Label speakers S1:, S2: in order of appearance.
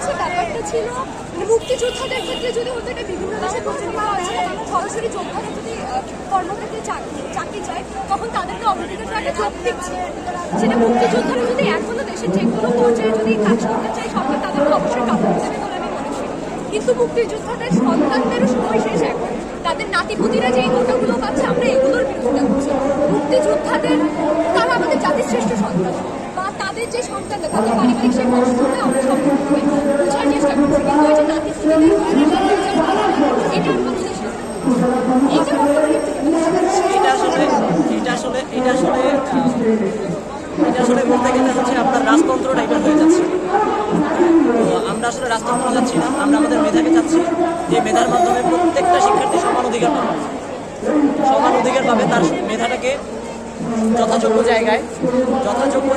S1: এটা ছিল মানে মুক্তিযোদ্ধাদের ক্ষেত্রে যদি এটা বিভিন্ন দেশে প্রচলিত আছে সরাসরি যোদ্ধারা যদি কর্মক্ষেত্রে চাকরি চাকরি চায়, তখন তাদেরকে অগ্রাধিকার একটা জব দিচ্ছে সেটা মুক্তিযোদ্ধারা যদি এখনও দেশের যে কোনো পর্যায়ে যদি কাজ করতে চায়, সরকার তাদেরকে অবশ্যই কাপড় দেবে বলে আমি মনে করি। কিন্তু মুক্তিযোদ্ধাদের সন্তানদেরও সময় শেষ এখন। তাদের নাতিপুতিরা যে কোটাগুলো পাচ্ছে, আমরা এগুলোর বিরোধিতা করছি। মুক্তিযোদ্ধাদের, তারা আমাদের জাতির শ্রেষ্ঠ সন্তান। বা তাদের যে সন্তানরা, তাদের পারিবারিক সেই কষ্টটা আমরা সম্পূর্ণভাবে বোঝার চেষ্টা করছি কিন্তু ওই যে নাতিপুতিদের এটা আমরা
S2: এটা আসলে এটা আসলে এটা আসলে এটা আসলে বলতে গেলে হচ্ছে আপনার রাজতন্ত্রটা এটা হয়ে যাচ্ছে আমরা আসলে রাজতন্ত্র যাচ্ছি না আমরা আমাদের মেধাকে চাচ্ছি যে মেধার মাধ্যমে প্রত্যেকটা শিক্ষার্থী সমান অধিকার সমান অধিকার পাবে তার মেধাটাকে যথাযোগ্য জায়গায় যথাযোগ্য